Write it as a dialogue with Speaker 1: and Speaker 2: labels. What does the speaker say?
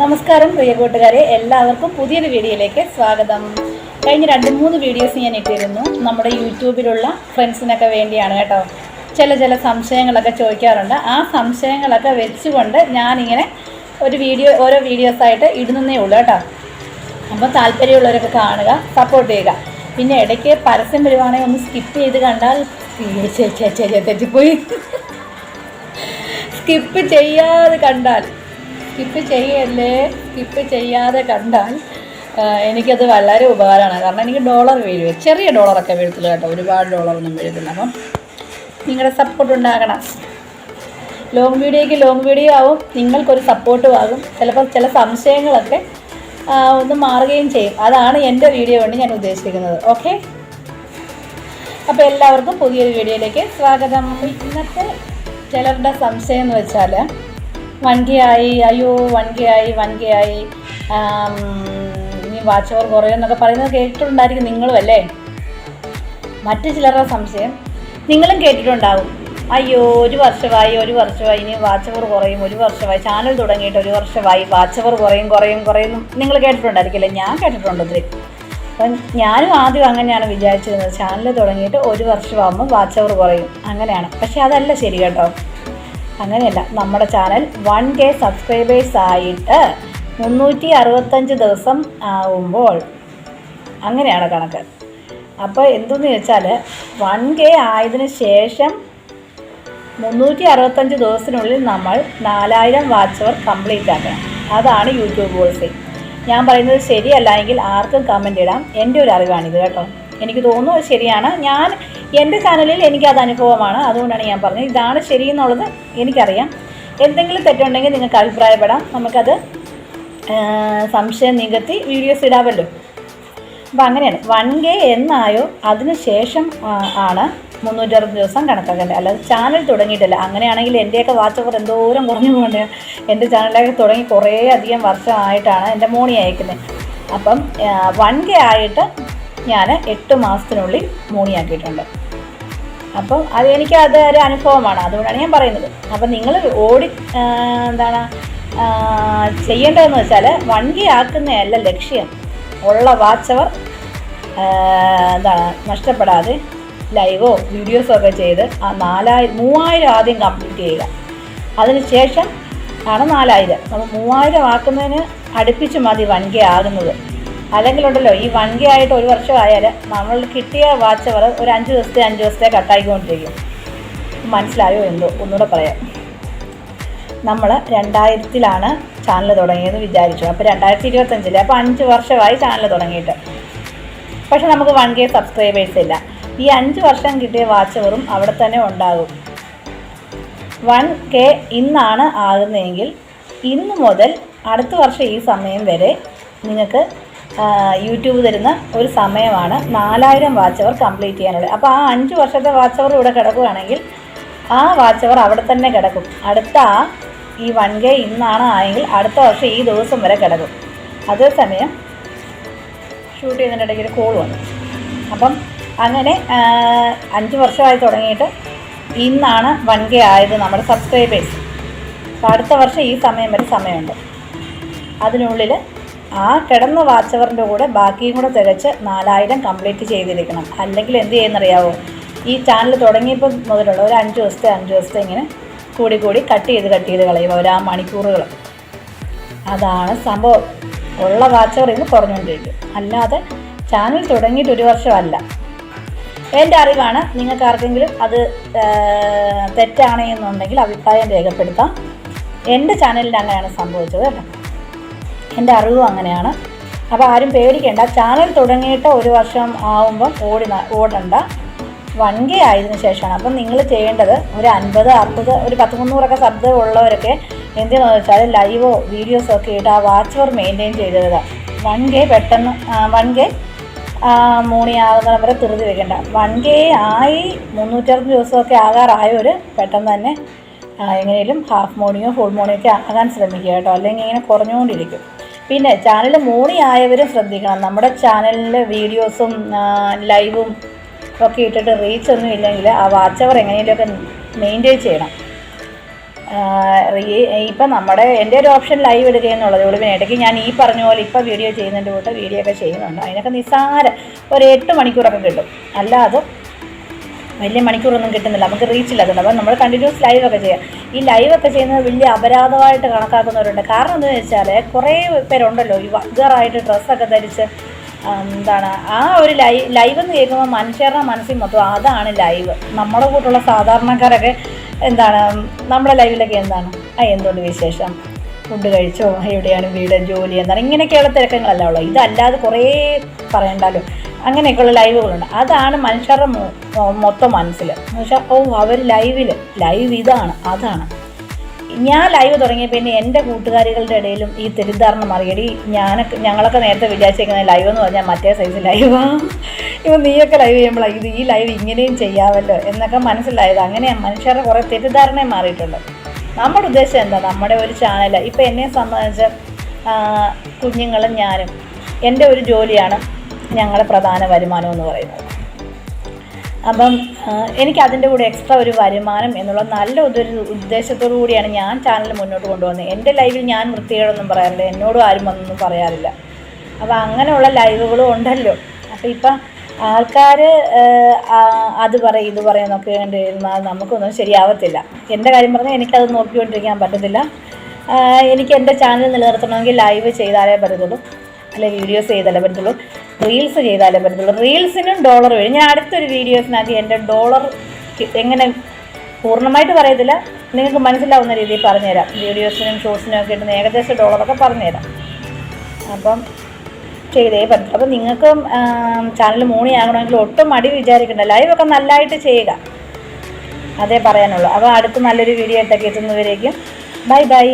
Speaker 1: നമസ്കാരം പ്രിയ കൂട്ടുകാരെ എല്ലാവർക്കും പുതിയൊരു വീഡിയോയിലേക്ക് സ്വാഗതം. കഴിഞ്ഞ രണ്ട് മൂന്ന് വീഡിയോസ് ഞാൻ ഇട്ടിരുന്നു. നമ്മുടെ യൂട്യൂബിലുള്ള ഫ്രണ്ട്സിനൊക്കെ വേണ്ടിയാണ് കേട്ടോ. ചില ചില സംശയങ്ങളൊക്കെ ചോദിക്കാറുണ്ട്. ആ സംശയങ്ങളൊക്കെ വെച്ചുകൊണ്ട് ഞാനിങ്ങനെ ഒരു വീഡിയോ ഓരോ വീഡിയോസായിട്ട് ഇടുന്നേ ഉള്ളൂ കേട്ടോ. അപ്പോൾ താല്പര്യമുള്ളവരൊക്കെ കാണുക സപ്പോർട്ട് ചെയ്യുക. പിന്നെ ഇടയ്ക്ക് പരസ്യം വരുവാണെങ്കിൽ ഒന്ന് സ്കിപ്പ് ചെയ്ത് കണ്ടാൽ തെറ്റിപ്പോയി. സ്കിപ്പ് ചെയ്യാതെ കണ്ടാൽ സ്കിപ്പ് ചെയ്യല്ലേ? സ്കിപ്പ് ചെയ്യാതെ കണ്ടാൽ എനിക്കത് വളരെ ഉപകാരമാണ്. കാരണം എനിക്ക് ഡോളർ വീഴുക ചെറിയ ഡോളറൊക്കെ വീഴത്തില്ല കേട്ടോ. ഒരുപാട് ഡോളറൊന്നും വീഴത്തില്ല. അപ്പം നിങ്ങളുടെ സപ്പോർട്ട് ഉണ്ടാകണം. ലോങ് വീഡിയോയ്ക്ക് ലോങ് വീഡിയോ ആവും. നിങ്ങൾക്കൊരു സപ്പോർട്ടും ആകും. ചിലപ്പോൾ ചില സംശയങ്ങളൊക്കെ ഒന്ന് മാറുകയും ചെയ്യും. അതാണ് എന്റെ വീഡിയോ കൊണ്ട് ഞാൻ ഉദ്ദേശിക്കുന്നത്. ഓക്കെ അപ്പോൾ എല്ലാവർക്കും പുതിയൊരു വീഡിയോയിലേക്ക് സ്വാഗതം. ഇന്നത്തെ ചിലരുടെ സംശയം എന്ന് വെച്ചാൽ വൻകയായി അയ്യോ വൻകയായി വൻകയായി. ആം, ഇനി വാച്ച് ഓവർ കുറയുമെന്നൊക്കെ പറയുന്നത് കേട്ടിട്ടുണ്ടായിരിക്കും നിങ്ങളും അല്ലേ? മറ്റു ചിലരുടെ സംശയം നിങ്ങളും കേട്ടിട്ടുണ്ടാവും. അയ്യോ ഒരു വർഷമായി ഒരു വർഷമായി ഇനി വാച്ച് അവർ കുറയും ഒരു വർഷമായി ചാനൽ തുടങ്ങിയിട്ട് ഒരു വർഷമായി വാച്ച് അവർ കുറയും കുറയും കുറയും. നിങ്ങൾ കേട്ടിട്ടുണ്ടായിരിക്കില്ലേ? ഞാൻ കേട്ടിട്ടുണ്ട് ഒത്തിരി. അപ്പം ഞാനും ആദ്യം അങ്ങനെയാണ് വിചാരിച്ചിരുന്നത്. ചാനൽ തുടങ്ങിയിട്ട് ഒരു വർഷമാകുമ്പോൾ വാച്ച് അവർ കുറയും. അങ്ങനെയാണ്. പക്ഷേ അതല്ല ശരി കേട്ടോ. അങ്ങനെയല്ല നമ്മുടെ ചാനൽ വൺ കെ സബ്സ്ക്രൈബേഴ്സ് ആയിട്ട് മുന്നൂറ്റി അറുപത്തഞ്ച് ദിവസം ആവുമ്പോൾ അങ്ങനെയാണ് കണക്ക്. അപ്പോൾ എന്തെന്ന് വെച്ചാൽ വൺ കെ ആയതിന് ശേഷം മുന്നൂറ്റി അറുപത്തഞ്ച് ദിവസത്തിനുള്ളിൽ നമ്മൾ നാലായിരം വാച്ച് അവർ കംപ്ലീറ്റ് ആക്കണം. അതാണ് യൂട്യൂബ് പോളിസി. ഞാൻ പറയുന്നത് ശരിയല്ല എങ്കിൽ ആർക്കും കമന്റ് ഇടാം. എന്റെ ഒരു അറിവാണിത് കേട്ടോ. എനിക്ക് തോന്നുന്നു ശരിയാണ്. ഞാൻ എന്റെ ചാനലിൽ എനിക്കത് അനുഭവമാണ്. അതുകൊണ്ടാണ് ഞാൻ പറഞ്ഞത്. ഇതാണ് ശരിയെന്നുള്ളത് എനിക്കറിയാം. എന്തെങ്കിലും തെറ്റുണ്ടെങ്കിൽ നിങ്ങൾക്ക് അഭിപ്രായപ്പെടാം. നമുക്കത് സംശയം നികത്തി വീഡിയോസ് ഇടാമല്ലോ. അപ്പോൾ അങ്ങനെയാണ്. വൺ കെ എന്നായോ അതിന് ശേഷം ആണ് മുന്നൂറ്ററുപത് ദിവസം കണക്കാക്കേണ്ടത്. അല്ലാതെ ചാനൽ തുടങ്ങിയിട്ടില്ല. അങ്ങനെയാണെങ്കിൽ എന്റെയൊക്കെ വാച്ച് ഓവർ എന്തോരം കുറഞ്ഞു പോകേണ്ട എന്റെ ചാനലൊക്കെ തുടങ്ങി കുറേ അധികം വർഷമായിട്ടാണ് എന്റെ മോണി അയക്കുന്നത്. അപ്പം വൺ കെ ആയിട്ട് ഞാൻ എട്ട് മാസത്തിനുള്ളിൽ മോണിയാക്കിയിട്ടുണ്ട് അപ്പം അത് എനിക്ക് അത് ഒരു അനുഭവമാണ്. അതുകൊണ്ടാണ് ഞാൻ പറയുന്നത്. അപ്പം നിങ്ങൾ ഓടി എന്താണ് ചെയ്യേണ്ടതെന്ന് വെച്ചാൽ വണ്ടി ആക്കുന്നതല്ല ലക്ഷ്യം. ഉള്ള വാച്ചവർ എന്താണ് നഷ്ടപ്പെടാതെ ലൈവോ വീഡിയോസോ ഒക്കെ ചെയ്ത് ആ നാലായിരം മൂവായിരം ആദ്യം കംപ്ലീറ്റ് ചെയ്യുക. അതിനുശേഷം ആണ് നാലായിരം. അപ്പം മൂവായിരം ആക്കുന്നതിന് അടുപ്പിച്ച് മതി വൺ കെ ആകുന്നത് അല്ലെങ്കിൽ ഉണ്ടല്ലോ ഈ വൺ ആയിട്ട് ഒരു വർഷം ആയാൽ നമ്മൾ കിട്ടിയ വാച്ച് അവർ ഒരു അഞ്ച് ദിവസത്തെ അഞ്ച് ദിവസത്തെ കട്ടായിക്കൊണ്ടിരിക്കും. മനസ്സിലായോ എന്തോ? ഒന്നുകൂടെ പറയാം. നമ്മൾ രണ്ടായിരത്തിലാണ് ചാനൽ തുടങ്ങിയെന്ന് വിചാരിച്ചു. അപ്പോൾ രണ്ടായിരത്തി ഇരുപത്തഞ്ചിൽ അപ്പോൾ അഞ്ച് വർഷമായി ചാനൽ തുടങ്ങിയിട്ട്. പക്ഷെ നമുക്ക് വൺ കെ സബ്സ്ക്രൈബേഴ്സ് ഇല്ല. ഈ അഞ്ച് വർഷം കിട്ടിയ വാച്ച് അവറും അവിടെ തന്നെ ഉണ്ടാകും. വൺ കെ ഇന്നാണ് ആകുന്നതെങ്കിൽ ഇന്ന് മുതൽ അടുത്ത വർഷം ഈ സമയം വരെ നിങ്ങൾക്ക് യൂട്യൂബ് തരുന്ന ഒരു സമയമാണ്. നാലായിരം വാച്ച് അവർ കംപ്ലീറ്റ് ചെയ്യാനുള്ളത്. അപ്പോൾ ആ അഞ്ച് വർഷത്തെ വാച്ച് അവർ ഇവിടെ കിടക്കുകയാണെങ്കിൽ ആ വാച്ച് അവർ അവിടെ തന്നെ കിടക്കും. അടുത്ത ഈ വൺ കെ ഇന്നാണ് ആയെങ്കിൽ അടുത്ത വർഷം ഈ ദിവസം വരെ കിടക്കും. അതേസമയം ഷൂട്ട് ചെയ്യുന്നതിന്റെ ഇടയ്ക്ക് ഒരു കോൾ വന്നു. അപ്പം അങ്ങനെ അഞ്ച് വർഷമായി തുടങ്ങിയിട്ട് ഇന്നാണ് വൺ കെ ആയത് നമ്മുടെ സബ്സ്ക്രൈബേഴ്സ് അപ്പോൾ അടുത്ത വർഷം ഈ സമയം വരെ സമയമുണ്ട്. അതിനുള്ളിൽ ആ കിടന്ന വാച്ചവറിന്റെ കൂടെ ബാക്കിയും കൂടെ തികച്ച് നാലായിരം കംപ്ലീറ്റ് ചെയ്തിരിക്കണം. അല്ലെങ്കിൽ എന്ത് ചെയ്യുന്നറിയാവോ? ഈ ചാനൽ തുടങ്ങിയപ്പോൾ മുതലുള്ള ഒരു അഞ്ച് ദിവസത്തെ അഞ്ച് ദിവസത്തെ ഇങ്ങനെ കൂടി കൂടി കട്ട് ചെയ്ത് കട്ട് ചെയ്ത് കളയും അവർ ആ മണിക്കൂറുകൾ. അതാണ് സംഭവം. ഉള്ള വാച്ചവർ ഇന്ന് കുറഞ്ഞുകൊണ്ടിരിക്കും. അല്ലാതെ ചാനൽ തുടങ്ങിയിട്ട് ഒരു വർഷമല്ല. എന്റെ അറിവാണ് നിങ്ങൾക്ക് ആർക്കെങ്കിലും അത് തെറ്റാണ് എന്നുണ്ടെങ്കിൽ അഭിപ്രായം രേഖപ്പെടുത്താം. എന്റെ ചാനലിൽ അങ്ങനെയാണ് സംഭവിച്ചത് കേട്ടോ. എന്റെ അറിവും അങ്ങനെയാണ്. അപ്പോൾ ആരും പേടിക്കേണ്ട. ചാനൽ തുടങ്ങിയിട്ട് ഒരു വർഷം ആവുമ്പം ഓടി ഓടണ്ട. വൺ കെ ആയതിനു ശേഷമാണ്. അപ്പം നിങ്ങൾ ചെയ്യേണ്ടത് ഒരു അൻപത് അറുപത് ഒരു പത്ത് മുന്നൂറൊക്കെ സബ്ദ് ഉള്ളവരൊക്കെ എന്തിനാന്ന് വെച്ചാൽ ലൈവോ വീഡിയോസോ ഒക്കെ ഇട്ട് ആ വാച്ച് അവർ മെയിന്റെയിൻ ചെയ്തത് വൺ കെ പെട്ടെന്ന് വൺ കെ മൂണിയാകുന്ന വരെ തിരുതി വെക്കേണ്ട. വൺ കെ ആയി മുന്നൂറ്ററുപത് ദിവസമൊക്കെ ആകാറായവർ പെട്ടെന്ന് തന്നെ എങ്ങനെയും ഹാഫ് മോർണിംഗോ ഫുൾ മോണിയോ ഒക്കെ ആകാൻ ശ്രമിക്കുക കേട്ടോ. അല്ലെങ്കിൽ ഇങ്ങനെ കുറഞ്ഞുകൊണ്ടിരിക്കും. പിന്നെ ചാനൽ മോണി ആയവരും ശ്രദ്ധിക്കണം. നമ്മുടെ ചാനലിലെ വീഡിയോസും ലൈവും ഒക്കെ ഇട്ടിട്ട് റീച്ച് ഒന്നും ഇല്ലെങ്കിൽ ആ വാച്ച് അവർ എങ്ങനെയൊക്കെ മെയിന്റെയിൻ ചെയ്യണം. ഇപ്പം നമ്മുടെ എന്റെ ഒരു ഓപ്ഷൻ ലൈവ് ഇടുക എന്നുള്ളത് പിന്നെ ഇടയ്ക്ക് ഞാൻ ഈ പറഞ്ഞ പോലെ ഇപ്പോൾ വീഡിയോ ചെയ്യുന്നതിന്റെ കൂട്ട് വീഡിയോ ഒക്കെ ചെയ്യുന്നുണ്ട്. അതിനൊക്കെ നിസ്സാരം ഒരു എട്ട് മണിക്കൂറൊക്കെ കിട്ടും. അല്ലാതെ വലിയ മണിക്കൂറൊന്നും കിട്ടുന്നില്ല. നമുക്ക് റീച്ച് അതുകൊണ്ട്. അപ്പം നമ്മൾ കണ്ടിന്യൂസ് ലൈവൊക്കെ ചെയ്യാം. ഈ ലൈവൊക്കെ ചെയ്യുന്നത് വലിയ അപരാധമായിട്ട് കണക്കാക്കുന്നവരുണ്ട്. കാരണം എന്താണെന്ന് വെച്ചാൽ കുറേ പേരുണ്ടല്ലോ. ഈ വഗ്ഗറായിട്ട് ഡ്രസ്സൊക്കെ ധരിച്ച് എന്താണ് ആ ഒരു ലൈവ് ലൈവ് എന്ന് കേൾക്കുമ്പോൾ മനുഷ്യരുടെ മനസ്സിൽ മൊത്തം അതാണ് ലൈവ് നമ്മുടെ കൂട്ടുള്ള സാധാരണക്കാരൊക്കെ എന്താണ് നമ്മുടെ ലൈവിലൊക്കെ എന്താണ്? ആ എന്തുകൊണ്ട് വിശേഷം? ഫുഡ് കഴിച്ചോ? എവിടെയാണ് വീട്? ജോലി എന്താണ്? ഇങ്ങനെയൊക്കെയുള്ള തിരക്കങ്ങളല്ല ഉള്ളൂ ഇതല്ലാതെ കുറേ പറയണ്ടല്ലോ അങ്ങനെയൊക്കെയുള്ള ലൈവുകളുണ്ട്. അതാണ് മനുഷ്യരുടെ മൊത്തം മനസ്സിൽ വെച്ചാൽ ഓ അവർ ലൈവിൽ ലൈവ് ഇതാണ് അതാണ്. ഞാൻ ലൈവ് തുടങ്ങിയ പിന്നെ എന്റെ കൂട്ടുകാരികളുടെ ഇടയിലും ഈ തെറ്റിദ്ധാരണ മറിയടി. ഞാനൊക്കെ ഞങ്ങളൊക്കെ നേരത്തെ വിചാരിച്ചിരിക്കുന്ന ലൈവ് എന്ന് പറഞ്ഞാൽ മറ്റേ സൈസ് ലൈവാണ് ഇപ്പം നീയൊക്കെ ലൈവ് ചെയ്യുമ്പോഴാണ് ഇത് ഈ ലൈവ് ഇങ്ങനെയും ചെയ്യാമല്ലോ എന്നൊക്കെ മനസ്സിലായത്. അങ്ങനെ മനുഷ്യരുടെ കുറേ തെറ്റിദ്ധാരണയും മാറിയിട്ടുണ്ട്. നമ്മുടെ ഉദ്ദേശം എന്താ? നമ്മുടെ ഒരു ചാനൽ ഇപ്പം എന്നെ സംബന്ധിച്ച് കുഞ്ഞുങ്ങളും ഞാനും എന്റെ ഒരു ജോലിയാണ്. ഞങ്ങളുടെ പ്രധാന വരുമാനം എന്ന് പറയുന്നത്. അപ്പം എനിക്ക് അതിന്റെ കൂടെ എക്സ്ട്രാ ഒരു വരുമാനം എന്നുള്ള നല്ല ഒരു ഉദ്ദേശത്തോടു കൂടിയാണ് ഞാൻ ചാനൽ മുന്നോട്ട് കൊണ്ടുപോകുന്നത് എന്റെ ലൈവിൽ ഞാൻ വൃത്തികേടൊന്നും പറയാറില്ല. എന്നോടും ആരും വന്നൊന്നും പറയാറില്ല. അപ്പോൾ അങ്ങനെയുള്ള ലൈവുകളും ഉണ്ടല്ലോ. അപ്പോൾ ഇപ്പം ആൾക്കാർ അത് പറയും ഇത് പറയും എന്നൊക്കെ കണ്ടിരുന്നാൽ നമുക്കൊന്നും ശരിയാവത്തില്ല. എന്റെ കാര്യം പറഞ്ഞാൽ എനിക്കത് നോക്കിക്കൊണ്ടിരിക്കാൻ പറ്റത്തില്ല. എനിക്ക് എന്റെ ചാനൽ നിലനിർത്തണമെങ്കിൽ ലൈവ് ചെയ്താലേ പറ്റത്തുള്ളൂ. അല്ലെ വീഡിയോസ് ചെയ്താലേ പറ്റത്തുള്ളൂ. റീൽസ് ചെയ്താലേ പറ്റത്തുള്ളൂ. റീൽസിനും ഡോളർ വരും. ഞാൻ അടുത്തൊരു വീഡിയോസിനകത്ത് എന്റെ ഡോളർ എങ്ങനെ പൂർണമായിട്ട് പറയത്തില്ല. നിങ്ങൾക്ക് മനസ്സിലാവുന്ന രീതിയിൽ പറഞ്ഞുതരാം. വീഡിയോസിനും ഷോർട്സിനും ഒക്കെ ഇട്ടുന്ന ഏകദേശം ഡോളറൊക്കെ പറഞ്ഞുതരാം. അപ്പം ചെയ്തേ പറ്റും അപ്പം നിങ്ങൾക്കും ചാനൽ മൂണിയാകണമെങ്കിൽ ഒട്ടും മടി വിചാരിക്കേണ്ട. ലൈവൊക്കെ നല്ലതായിട്ട് ചെയ്യുക. അതേ പറയാനുള്ളൂ. അപ്പോൾ അടുത്ത നല്ലൊരു വീഡിയോ ആയിട്ടൊക്കെ എത്തുന്നവരേക്കും. Bye bye